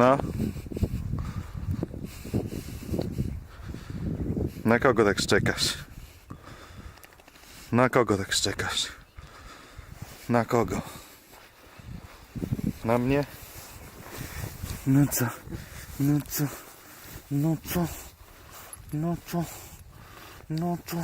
No. Na kogo tak szczekasz? Na kogo tak szczekasz? Na kogo? Na mnie? No co? No co? No co? No co? No co?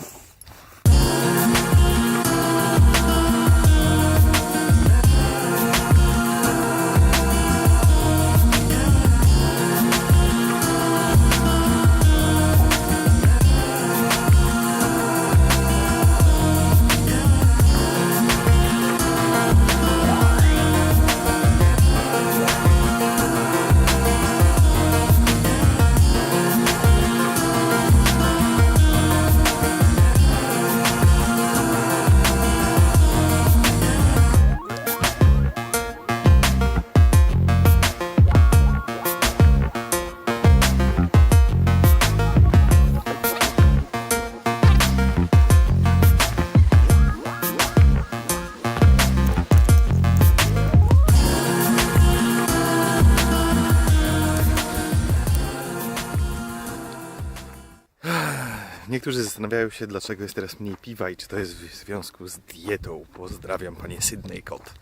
Zastanawiają się, dlaczego jest teraz mniej piwa i czy to jest w związku z dietą. Pozdrawiam panie Sydney Kot.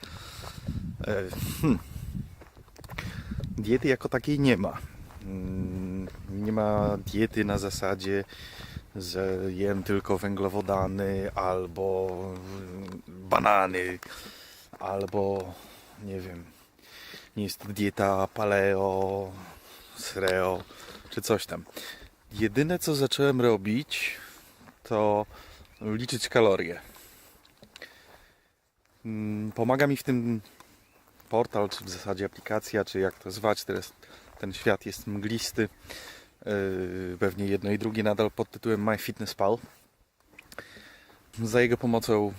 E, hmm. Diety jako takiej nie ma. Mm, Nie ma diety na zasadzie, że jem tylko węglowodany albo banany, albo nie wiem, nie jest to dieta paleo, sreo czy coś tam. Jedyne co zacząłem robić, to liczyć kalorie. Mm, Pomaga mi w tym portal, czy w zasadzie aplikacja, czy jak to zwać. Teraz ten świat jest mglisty. Yy, Pewnie jedno i drugie nadal pod tytułem MyFitnessPal. Za jego pomocą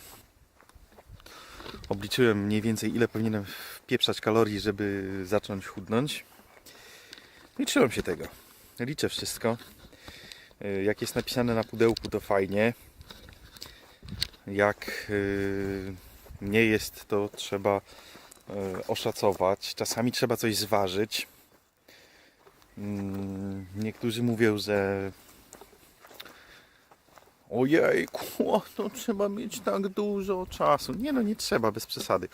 obliczyłem mniej więcej ile powinienem wpieprzać kalorii, żeby zacząć chudnąć. I trzymam się tego. Liczę wszystko. Y, Jak jest napisane na pudełku, to fajnie. Jak y, nie jest, to trzeba y, oszacować. Czasami trzeba coś zważyć. Mm, Niektórzy mówią, że ojejku, to trzeba mieć tak dużo czasu. Nie no, nie trzeba, bez przesady.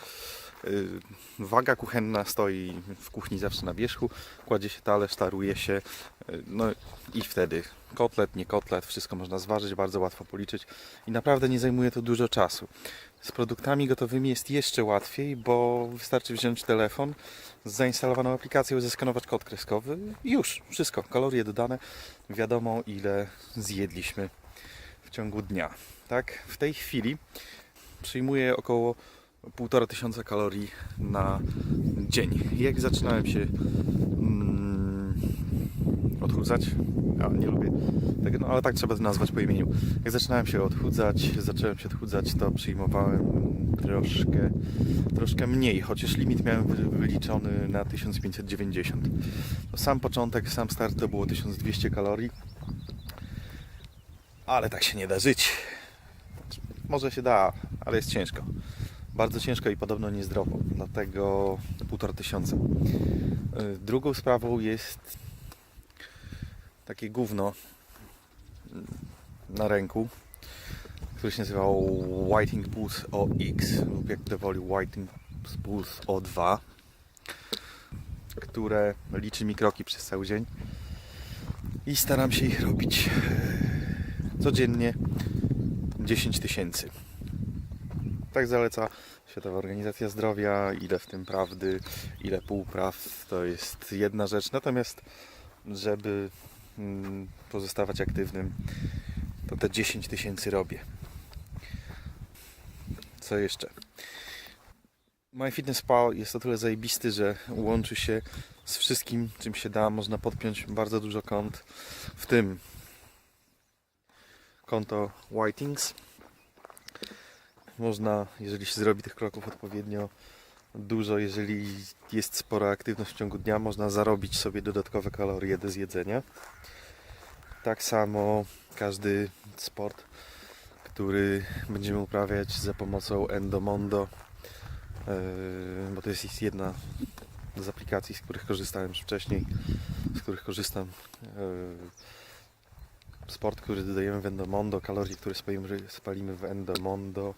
Y, Waga kuchenna stoi w kuchni zawsze na wierzchu, kładzie się talerz, taruje się, y, no i wtedy kotlet, nie kotlet, wszystko można zważyć, bardzo łatwo policzyć i naprawdę nie zajmuje to dużo czasu. Z produktami gotowymi jest jeszcze łatwiej, bo wystarczy wziąć telefon zainstalowaną aplikacją, zeskanować kod kreskowy i już, wszystko, kalorie dodane, wiadomo ile zjedliśmy w ciągu dnia. Tak, w tej chwili przyjmuję około 1,5 tysiąca kalorii na dzień. Jak zaczynałem się mm, odchudzać, ja nie lubię tego, no ale tak trzeba to nazwać po imieniu. Jak zaczynałem się odchudzać, zacząłem się odchudzać, to przyjmowałem troszkę, troszkę mniej, chociaż limit miałem wy- wyliczony na 1590. To sam początek, sam start to było 1200 kalorii, ale tak się nie da żyć. Może się da, ale jest ciężko. Bardzo ciężko i podobno niezdrowo, dlatego półtora tysiąca. Y, Drugą sprawą jest takie gówno mm, na ręku, które się nazywa Whiting Pulse OX lub jak to woli Whiting Pulse O2, które liczy mi kroki przez cały dzień i staram się ich robić e, codziennie 10 tysięcy. Tak zaleca Światowa Organizacja Zdrowia, ile w tym prawdy, ile półpraw, to jest jedna rzecz. Natomiast, żeby mm, pozostawać aktywnym, to te 10 tysięcy robię. Co jeszcze? MyFitnessPal jest o tyle zajebisty, że łączy się z wszystkim, czym się da. Można podpiąć bardzo dużo kont, w tym konto Whitings. Można, jeżeli się zrobi tych kroków odpowiednio dużo, jeżeli jest spora aktywność w ciągu dnia, można zarobić sobie dodatkowe kalorie do zjedzenia. Tak samo każdy sport, który będziemy uprawiać za pomocą Endomondo, yy, bo to jest jedna z aplikacji, z których korzystałem już wcześniej, z których korzystam. Sport, który dodajemy w Endomondo, kalorie, które spalimy, w Endomondo,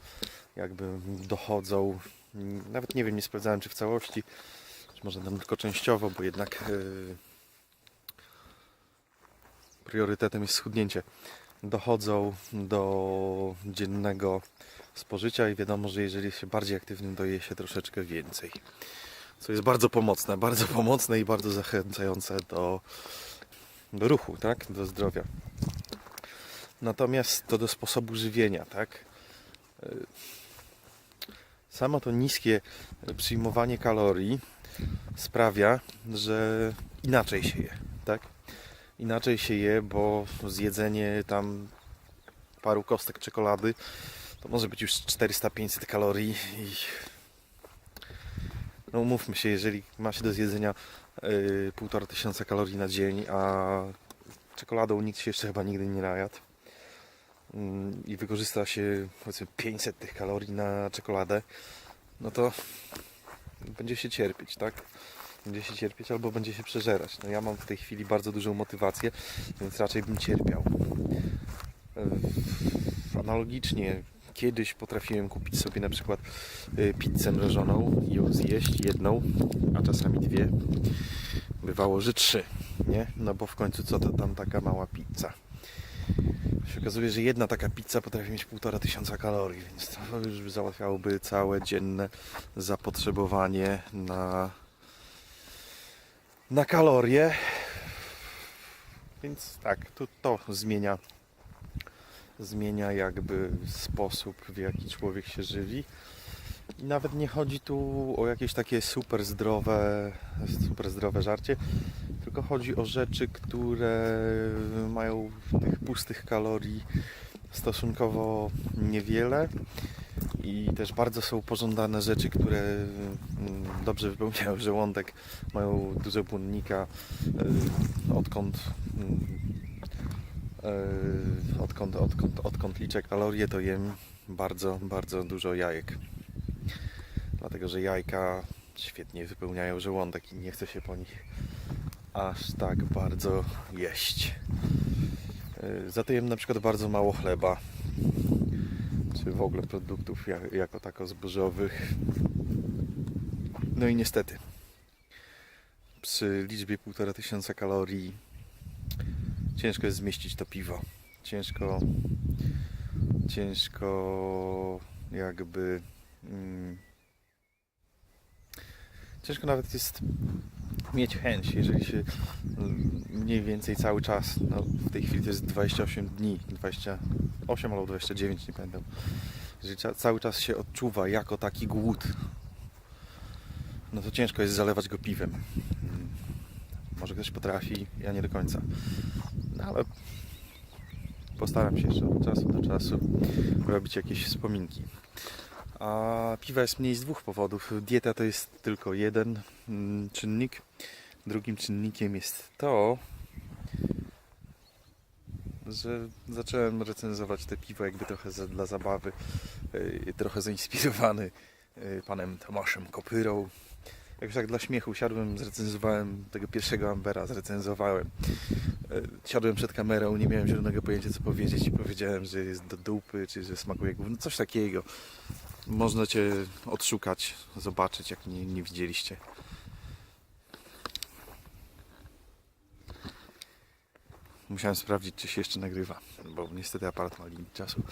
jakby dochodzą. Nawet nie wiem, nie sprawdzałem czy w całości, czy może tam tylko częściowo, bo jednak e, priorytetem jest schudnięcie. Dochodzą do dziennego spożycia i wiadomo, że jeżeli się bardziej aktywnym, to je się troszeczkę więcej. Co jest bardzo pomocne, bardzo pomocne i bardzo zachęcające do, do ruchu, tak? Do zdrowia. Natomiast to do sposobu żywienia, tak? Y, Samo to niskie przyjmowanie kalorii sprawia, że inaczej się je, tak? Inaczej się je, bo zjedzenie tam paru kostek czekolady to może być już 400-500 kalorii i no umówmy się, jeżeli ma się do zjedzenia yy, 1,5 tysiąca kalorii na dzień, a czekoladą nikt się jeszcze chyba nigdy nie najadł i wykorzysta się powiedzmy 500 tych kalorii na czekoladę, no to będzie się cierpieć, tak? Będzie się cierpieć albo będzie się przeżerać. No ja mam w tej chwili bardzo dużą motywację, więc raczej bym cierpiał. Yy, Analogicznie kiedyś potrafiłem kupić sobie na przykład y, pizzę mrożoną i ją zjeść jedną, a czasami dwie. Bywało, że trzy, nie? No bo w końcu co to tam taka mała pizza. Się okazuje, że jedna taka pizza potrafi mieć półtora tysiąca kalorii, więc to już załatwiałoby całe dzienne zapotrzebowanie na, na kalorie. Więc tak, to, to zmienia zmienia jakby sposób, w jaki człowiek się żywi. I nawet nie chodzi tu o jakieś takie super zdrowe, super zdrowe żarcie, tylko chodzi o rzeczy, które mają tych pustych kalorii stosunkowo niewiele i też bardzo są pożądane rzeczy, które mm, dobrze wypełniają żołądek, mają dużo błonnika, y, odkąd mm, Yy, odkąd, odkąd, odkąd liczę kalorie, to jem bardzo, bardzo dużo jajek. Dlatego, że jajka świetnie wypełniają żołądek i nie chce się po nich aż tak bardzo jeść. Za to jem na przykład bardzo mało chleba, czy w ogóle produktów ja- jako tako zbożowych. No i niestety, przy liczbie 1,5 tysiąca kalorii ciężko jest zmieścić to piwo. Ciężko, ciężko jakby. Mm, ciężko nawet jest mieć chęć, jeżeli się mm, mniej więcej cały czas, no w tej chwili to jest 28 dni, 28 albo 29, nie pamiętam. Jeżeli ca- cały czas się odczuwa jako taki głód, no to ciężko jest zalewać go piwem. Mm, Może ktoś potrafi, ja nie do końca. No ale postaram się jeszcze od czasu do czasu robić jakieś wspominki. A piwa jest mniej z dwóch powodów. Dieta to jest tylko jeden mm, czynnik. Drugim czynnikiem jest to, że zacząłem recenzować te piwo jakby trochę za, dla zabawy, yy, trochę zainspirowany yy, panem Tomaszem Kopyrą. Jakoś tak dla śmiechu siadłem, zrecenzowałem tego pierwszego Ambera, zrecenzowałem. E, Siadłem przed kamerą, nie miałem zielonego pojęcia co powiedzieć i powiedziałem, że jest do dupy, czy że smakuje gówno, coś takiego. Można Cię odszukać, zobaczyć jak nie, nie widzieliście. Musiałem sprawdzić, czy się jeszcze nagrywa, bo niestety aparat ma limit czasu,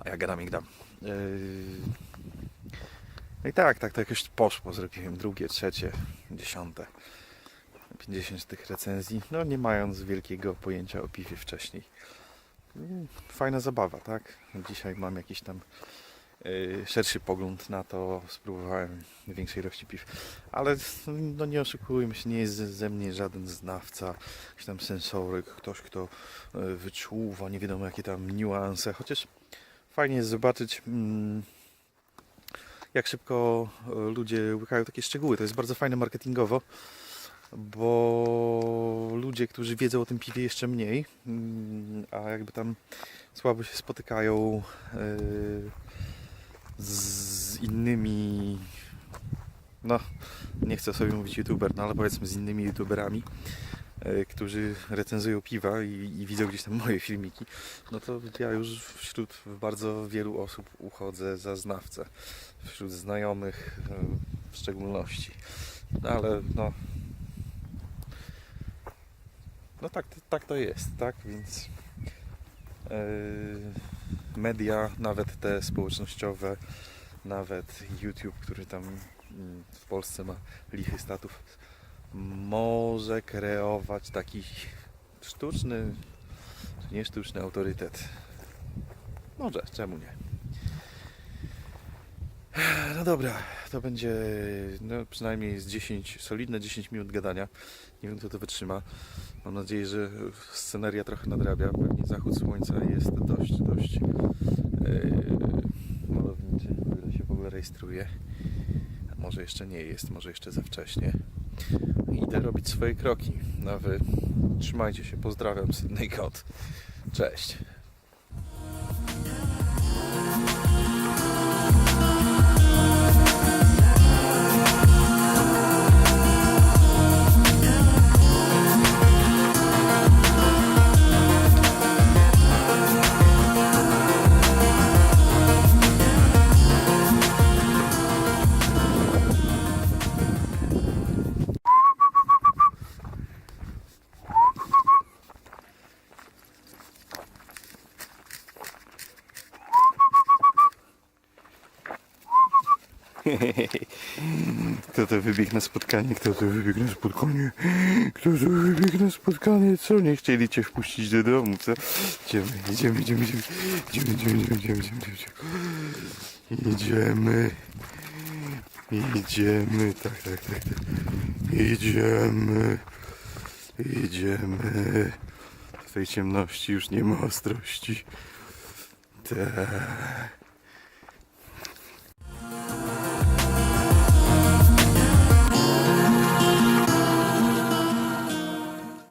a ja gadam jak dam. Yy... No i tak, tak to jakoś poszło. Zrobiłem drugie, trzecie, dziesiąte. 50 tych recenzji, no nie mając wielkiego pojęcia o piwie wcześniej. Mm, Fajna zabawa, tak? Dzisiaj mam jakiś tam yy, szerszy pogląd na to, spróbowałem większej ilości piw. Ale no nie oszukujmy się, nie jest ze- mnie żaden znawca, jakiś tam sensoryk, ktoś kto yy, wyczuwa, nie wiadomo jakie tam niuanse, chociaż fajnie jest zobaczyć mm, jak szybko e, ludzie łykają takie szczegóły. To jest bardzo fajne marketingowo, bo ludzie, którzy wiedzą o tym piwie jeszcze mniej, mm, a jakby tam słabo się spotykają z innymi no nie chcę sobie mówić youtuber, no ale powiedzmy z innymi youtuberami, e, którzy recenzują piwa i, i widzą gdzieś tam moje filmiki, no to ja już wśród bardzo wielu osób uchodzę za znawcę. Wśród znajomych e, w szczególności. No ale no. No tak, tak to jest, tak? Więc e, media, nawet te społecznościowe, nawet YouTube, który tam mm, w Polsce ma lichy statów, może kreować taki sztuczny, czy nie sztuczny autorytet. Może, czemu nie? No dobra, to będzie no, przynajmniej z 10, solidne 10 minut gadania. Nie wiem, kto to wytrzyma. Mam nadzieję, że sceneria trochę nadrabia. Pewnie zachód słońca jest dość, dość yy, malowniczy, o ile się w ogóle rejestruje. A może jeszcze nie jest, może jeszcze za wcześnie. Idę robić swoje kroki. No wy trzymajcie się, pozdrawiam, Sydney Kot. Cześć. Kto to wybiegł na spotkanie? Kto to wybiegł na spotkanie? Kto to wybiegł na spotkanie? Co? Nie chcieli cię wpuścić do domu, co? Idziemy, idziemy, idziemy, idziemy, idziemy, idziemy, idziemy, idziemy, idziemy, idziemy. Idziemy. Tak, tak, tak, tak. Idziemy. Idziemy. W tej ciemności już nie ma ostrości. Tak.